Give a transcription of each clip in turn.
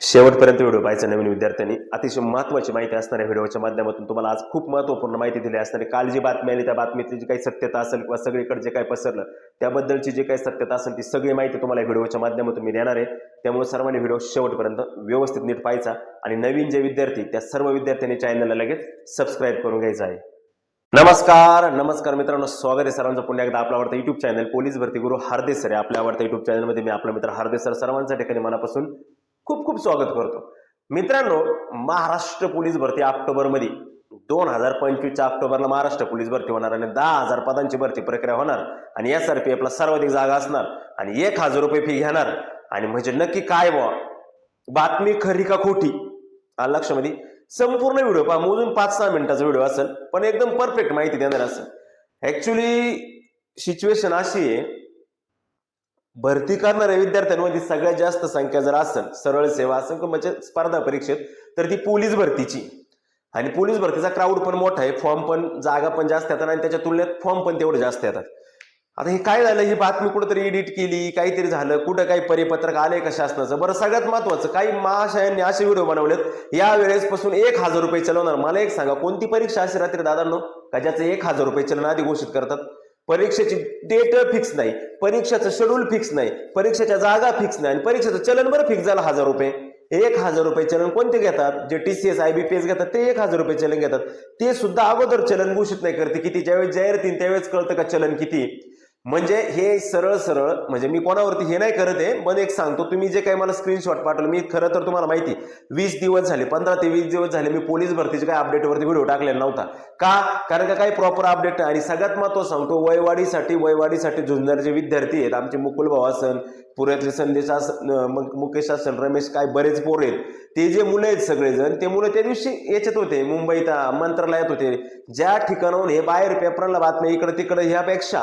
शेवटपर्यंत व्हिडिओ पाहायचा नवीन विद्यार्थ्यांनी. अतिशय महत्त्वाची माहिती असणाऱ्या व्हिडिओच्या माध्यमातून तुम्हाला आज खूप महत्त्वपूर्ण माहिती दिली असणारी काल जी बातमी आली त्या बातमीतली जी काही सत्यता असेल किंवा सगळीकडे जे काही पसरलं त्याबद्दलची जी काही सत्यता असेल ती सगळी माहिती तुम्हाला व्हिडिओच्या माध्यमातून मी देणार आहे. त्यामुळे सर्वांनी व्हिडिओ शेवटपर्यंत व्यवस्थित नीट पाहायचा आणि नवीन जे विद्यार्थी त्या सर्व विद्यार्थ्यांनी चॅनलला लगेच सबस्क्राईब करून घ्यायचं आहे. नमस्कार नमस्कार मित्रांनो स्वागत आहे सर्वांचं. पुन्हा एकदा आपला आवडता युट्यूब चॅनल पोलीस भरती गुरु हार्देस सर आहे. आपल्या आवडत्या युट्यूब चॅनलमध्ये मी आपला मित्र हार्देस सर सर्वांच्या ठिकाणी मनापासून खूप खूप स्वागत करतो. मित्रांनो महाराष्ट्र पोलीस भरती ऑक्टोबरमध्ये. दोन हजार पंचवीसच्या ऑक्टोबरला महाराष्ट्र पोलीस भरती होणार आणि दहा हजार पदांची भरती प्रक्रिया होणार. आणि एस आर पी एफला सर्वाधिक जागा असणार आणि एक हजार रुपये फी घेणार. आणि म्हणजे नक्की काय बुवा? बातमी खरी का खोटी? लक्षामध्ये. संपूर्ण व्हिडिओ पहा मोजून पाच सहा मिनिटाचा व्हिडिओ असेल पण एकदम परफेक्ट माहिती देणार असेल. ऍक्च्युली सिच्युएशन अशी आहे भरती करणाऱ्या विद्यार्थ्यांमध्ये सगळ्यात जास्त संख्या जर असेल सरळ सेवा असेल किंवा म्हणजे स्पर्धा परीक्षेत तर ती पोलीस भरतीची. आणि पोलीस भरतीचा क्राऊड पण मोठा आहे फॉर्म पण जागा पण जास्त येतात आणि त्याच्या तुलनेत फॉर्म पण तेवढे जास्त येतात. आता हे काय झालं? ही बातमी कुठंतरी एडिट केली काहीतरी झालं कुठं काही परिपत्रक आले का शासनाचं? बरं सगळ्यात महत्वाचं काही महाशयांनी असे व्हिडिओ बनवलेत या वेळेसपासून एक हजार रुपये चलवणार. मला एक सांगा कोणती परीक्षा अशी रात्री दादांनो? का ज्याचं एक हजार रुपये चलन आधी घोषित करतात? परीक्षेची डेट फिक्स नाही परीक्षेचं शेड्यूल फिक्स नाही परीक्षेच्या जागा फिक्स नाही आणि परीक्षेचं चलन बरं फिक्स झालं हजार रुपये. एक हजार रुपये चलन कोणते घेतात? जे T C S I B P S घेतात ते एक हजार रुपये चलन घेतात. ते सुद्धा अगोदर चलन घोषित नाही करते किती ज्यावेळेस जाहीर येतील त्यावेळेस कळतं का चलन किती? म्हणजे हे सरळ सरळ म्हणजे मी कोणावरती हे नाही करत आहे पण एक सांगतो तुम्ही जे काही मला स्क्रीनशॉट पाठवलं मी खरं तर तुम्हाला माहिती वीस दिवस झाले पंधरा ते वीस दिवस झाले मी पोलीस भरतीचे काही अपडेटवरती व्हिडिओ टाकलेला नव्हता. का? कारण का काही प्रॉपर अपडेट आणि सगळ्यात महत्त्वाचं सांगतो वयवाढीसाठी वयवाढीसाठी झुंजणारे जे विद्यार्थी आहेत आमचे मुकुल भाऊ असन पुण्यातले संदेश असन मग मुकेश असन रमेश काय बरेच पोर आहेत. ते जे मुलं आहेत सगळेजण ते मुलं त्या दिवशी याच्यात होते मुंबईत मंत्रालयात होते. ज्या ठिकाणाहून हे बाहेर पेपरला बातम्या इकडं तिकडे ह्यापेक्षा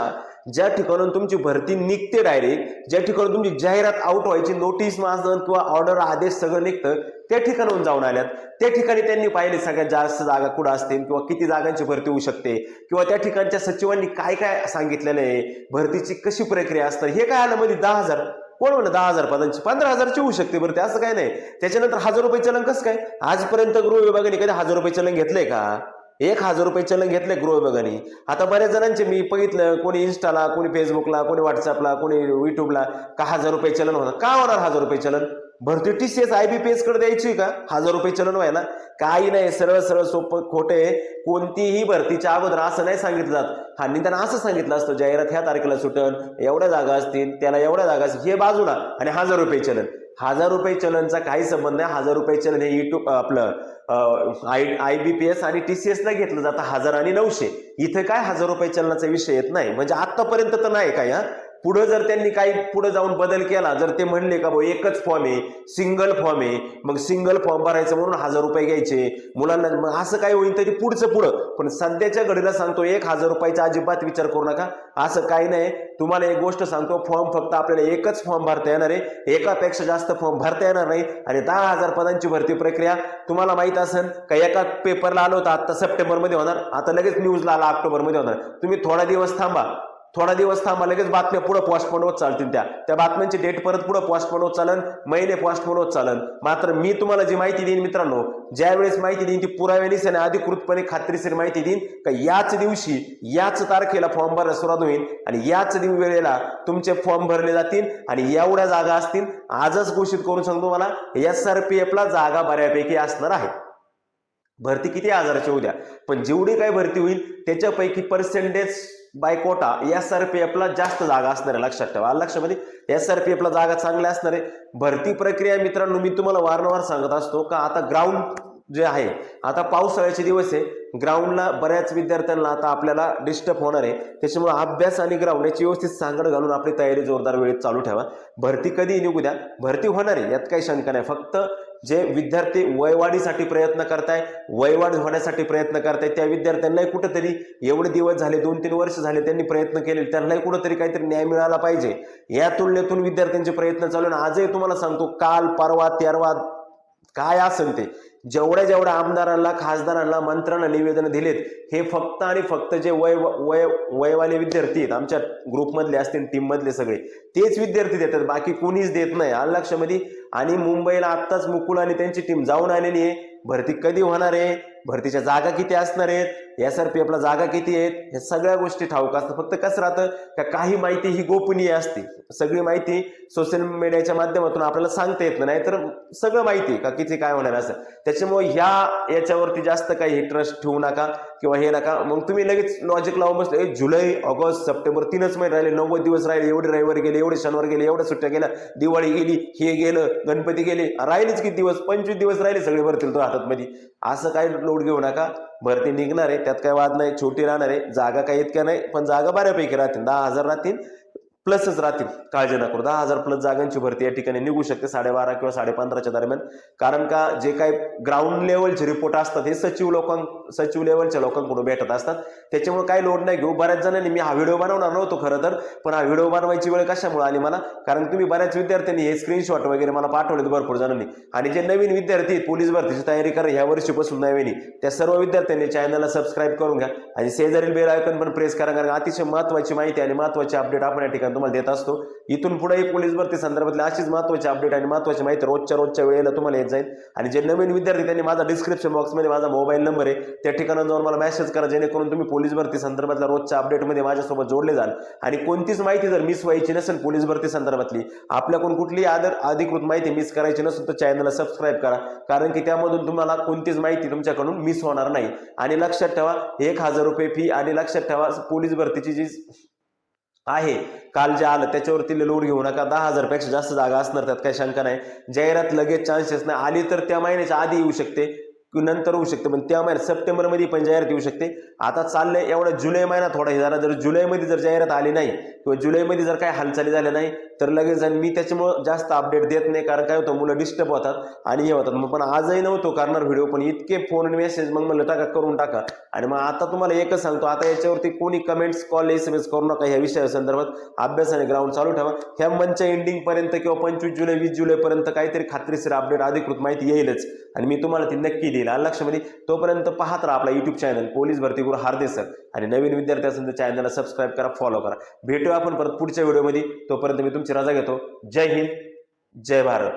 ज्या ठिकाणून तुमची भरती निघते डायरेक्ट ज्या ठिकाणून तुमची जाहिरात आउट व्हायची नोटीस मासन किंवा ऑर्डर आदेश सगळं निघतं त्या ठिकाणाहून जाऊन आल्यात. त्या ठिकाणी त्यांनी पाहिले सगळ्यात जास्त जागा कुठं असतील किंवा किती जागांची भरती होऊ शकते? किंवा त्या ठिकाणच्या सचिवांनी काय काय सांगितलेलं आहे? भरतीची कशी प्रक्रिया असते हे काय आलं मध्ये? दहा हजार. कोण म्हणलं? दहा हजार पदांची. पंधरा हजारची होऊ शकते बरं ते असं काय नाही. त्याच्यानंतर हजार रुपये चलन कसं काय? आजपर्यंत गृह विभागाने कधी हजार रुपये चलन घेतलंय का? एक हजार रुपये चलन घेतले गृह विभागाने. आता बऱ्याच जणांचे मी बघितलं कोणी इन्स्टाला कोणी फेसबुकला कोणी व्हॉट्सअपला कोणी युट्यूबला का हजार रुपये चलन होणार? का होणार हजार रुपये चलन? भरती T C S I B P एसकडे द्यायची का? हजार रुपये चलन व्हायला? काही नाही सरळ सरळ सोपं खोटे कोणतीही भरतीच्या अगोदर असं नाही सांगितलं जात. हा निदान असं सांगितलं असतं जाहिरात ह्या तारखेला सुटन एवढ्या जागा असतील त्याला एवढ्या जागा असतील हे बाजूला आणि हजार रुपये चलन. हजार रुपये चलनचा काही संबंध नाही. हजार रुपये चलन हे युट्यूब आपलं I I B P S आणि टी सी एसला घेतलं जातं हजार आणि नऊशे. इथे काय हजार रुपये चलनाचा विषय येत नाही. म्हणजे आतापर्यंत तर नाही काय हा. पुढं जर त्यांनी काही पुढे जाऊन बदल केला जर ते म्हणले का भाऊ एकच फॉर्म आहे सिंगल फॉर्म आहे. मग सिंगल फॉर्म भरायचं म्हणून हजार रुपये घ्यायचे. मुलांना मग असं काही होईल तरी पुढचं पुढं. पण सध्याच्या घडीला सांगतो एक हजार रुपयाचा अजिबात विचार करू नका. असं काही नाही. तुम्हाला एक गोष्ट सांगतो फॉर्म फक्त आपल्याला एकच फॉर्म भरता येणार आहे. एकापेक्षा जास्त फॉर्म भरता येणार नाही. आणि दहा हजार पदांची भरती प्रक्रिया तुम्हाला माहीत असेल का एका पेपरला आलं होतं आता सप्टेंबरमध्ये होणार. आता लगेच न्यूजला आला ऑक्टोबरमध्ये होणार. तुम्ही थोडा दिवस थांबा. थोडा दिवस थांबा लगेच बातम्या पुढे पोस्टपोन होत चालतील त्या. त्या बातम्यांची डेट परत पुढे पोस्टपोन होत चालन महिने पोस्टपोन होत चालन. मात्र मी तुम्हाला जी माहिती देईन मित्रांनो ज्या वेळेस माहिती देईन ती पुराव्यानीच आणि अधिकृतपणे खात्रीशीर माहिती देईन का याच दिवशी याच तारखेला फॉर्म भरायला सुरुवात होईल आणि याच दिव वेळेला तुमचे फॉर्म भरले जातील आणि एवढ्या जागा असतील. आजच घोषित करून सांगतो मला एस आर पी एफला जागा बऱ्यापैकी असणार आहे. भरती किती हजाराची उद्या पण जेवढी काय भरती होईल त्याच्यापैकी percentage by quota S R P एफला जास्त जागा असणार आहे लक्षात ठेवा. आलं लक्षामध्ये म्हणजे एस आर पी एफला जागा चांगल्या असणार आहे भरती प्रक्रिया मित्रांनो मी तुम्हाला वारंवार सांगत असतो का आता ग्राउंड जे आहे आता पावसाळ्याचे दिवस आहे. ग्राउंडला बऱ्याच विद्यार्थ्यांना आता आपल्याला डिस्टर्ब होणार आहे. त्याच्यामुळे अभ्यास आणि ग्राउंड याची व्यवस्थित सांगड घालून आपली तयारी जोरदार वेळेत चालू ठेवा. भरती कधी निघू द्या. भरती होणार आहे यात काही शंका नाही. फक्त जे विद्यार्थी वयवाढीसाठी प्रयत्न करताय वयवाढ होण्यासाठी प्रयत्न करताय त्या विद्यार्थ्यांनाही कुठंतरी एवढे दिवस झाले दोन तीन वर्ष झाले त्यांनी प्रयत्न केले त्यांनाही कुठंतरी काहीतरी न्याय मिळाला पाहिजे. या तुलनेतून विद्यार्थ्यांचे प्रयत्न चालू आणि आजही तुम्हाला सांगतो काल परवा तेरवा काय असेल ते जेवढ्या जेवढ्या आमदारांना खासदारांना मंत्र्यांना निवेदन दिलेत हे फक्त आणि फक्त जे वय वय वयवाले विद्यार्थी आहेत आमच्या ग्रुपमधले असतील टीममधले सगळे तेच विद्यार्थी देतात बाकी कोणीच देत नाही. आलं लक्षामध्ये आणि मुंबईला आत्ताच मुकुल आणि त्यांची टीम जाऊन आलेली आहे. भरती कधी होणार आहे? भरतीच्या जागा किती असणार आहेत? एस आर पी एफला जागा किती आहेत? ह्या सगळ्या गोष्टी ठाऊक असतात. फक्त कसं राहतं का काही माहिती ही गोपनीय असते. सगळी माहिती सोशल मीडियाच्या माध्यमातून आपल्याला सांगता येत नाही. तर सगळं माहिती का किती काय होणार असं. त्याच्यामुळे ह्या याच्यावरती जास्त काही ट्रस्ट ठेवू नका किंवा हे नका. मग तुम्ही लगेच लॉजिक लावून बसले जुलै ऑगस्ट सप्टेंबर तीनच महिने राहिले. नव्वद दिवस राहिले. एवढे रविवार गेले एवढे शनिवार गेले एवढ्या सुट्ट्या गेल्या. दिवाळी गेली हे गेलं गणपती गेले. राहिलेच किती दिवस? पंचवीस दिवस राहिले सगळे भरतील तो हातात मध्ये. असं काही लोड घेऊ नका. भरती निघणार आहे. त्यात काय वाद नाही. छोटी राहणार आहे. जागा काही इतक्या नाही. पण जागा बऱ्यापैकी राहतील. दहा हजार राहतील. प्लसच राहतील. काळजी नको करू. दहा हजार प्लस जागांची भरती या ठिकाणी निघू शकते साडेबारा किंवा साडेपंधराच्या दरम्यान. कारण का जे काही ग्राउंड लेवलचे रिपोर्ट असतात हे सचिव लोकां सचिव लेवलच्या लोकांकडून भेटत असतात. त्याच्यामुळे काही लोड नाही घेऊ. बऱ्याच जणांनी मी हा व्हिडिओ बनवणार नव्हतो खरं तर पण हा व्हिडिओ बनवायची वेळ कशामुळे आली मला? कारण तुम्ही बऱ्याच विद्यार्थ्यांनी हे स्क्रीनशॉट वगैरे मला पाठवलेत भरपूर जणांनी. आणि जे नवीन विद्यार्थी पोलीस भरतीची तयारी करा. ह्या वर्षीपासून नवीन त्या सर्व विद्यार्थ्यांनी चॅनलला सबस्क्राईब करून घ्या. आणि शेजारील बेल आयकन पण प्रेस करा कारण अतिशय महत्त्वाची माहिती आणि महत्त्वाची अपडेट आपण या ठिकाणी तुम्हाला देत असतो. इथून पुढेही पोलीस भरती संदर्भातली अशीच महत्त्वाची अपडेट आणि महत्त्वाची माहिती रोजच्या रोजच्या वेळेला तुम्हाला येत जाईल. आणि जे नवीन विद्यार्थी त्यांनी माझा डिस्क्रिप्शन बॉक्समध्ये माझा मोबाईल नंबर आहे. त्या ठिकाणी जाऊन मला मेसेज करा जेणेकरून तुम्ही पोलीस भरती संदर्भातल्या रोजच्या अपडेटमध्ये माझ्यासोबत जोडले जाल. आणि कोणतीच माहिती जर मिस व्हायची नसेल पोलीस भरती संदर्भातली आपल्याकडून कुठलीही आदर अधिकृत माहिती मिस करायची नसेल तर चॅनलला सबस्क्राईब करा. कारण की त्यामधून तुम्हाला कोणतीच माहिती तुमच्याकडून मिस होणार नाही. आणि लक्षात ठेवा एक हजार रुपये फी आणि लक्षात ठेवा पोलीस भरतीची जी आहे. काल जे आलं त्याच्यावरती लोड घेऊ नका. दहा हजारपेक्षा जास्त जागा असणार त्यात काही शंका नाही. जाहिरात लगेच चान्सेस नाही. आली तर त्या महिन्याच्या आधी येऊ शकते. की नंतर होऊ शकते पण त्या महिन्यात सप्टेंबरमध्ये पण जाहिरात येऊ शकते. आता चाललंय एवढा जुलै महिना थोडा हे झाला जर जुलैमध्ये जर जाहिरात आली नाही किंवा जुलैमध्ये जर काही हालचाली झाल्या नाही तर लगेच आणि मी त्याच्यामुळं जास्त अपडेट देत नाही कारण काय होतं मुलं डिस्टर्ब होतात आणि हे होतात. मग पण आजही नव्हतो करणार व्हिडिओ पण इतके फोन आणि मेसेज मग म्हणलं टाका करून टाका. आणि मग आता तुम्हाला एकच सांगतो आता याच्यावरती कोणी comments call S M S करू नका ह्या विषयासंदर्भात अभ्यास आणि ग्राउंड चालू ठेवा. ह्या मंचच्या एंडिंगपर्यंत किंवा पंचवीस जुलै वीस जुलैपर्यंत काहीतरी खात्रीशीर अपडेट अधिकृत माहिती येईलच. आणि मी तुम्हाला ती नक्की देईल आलं लक्षामध्ये म्हणजे तोपर्यंत पाहत राहा आपला युट्यूब चॅनल पोलीस भरती गुरु हार्दे सर. आणि नवीन विद्यार्थी असेल तर चॅनलला सबस्क्राईब करा फॉलो करा. भेटूया आपण परत पुढच्या व्हिडिओमध्ये तोपर्यंत मी तुमची रजा घेतो. जय हिंद जय भारत.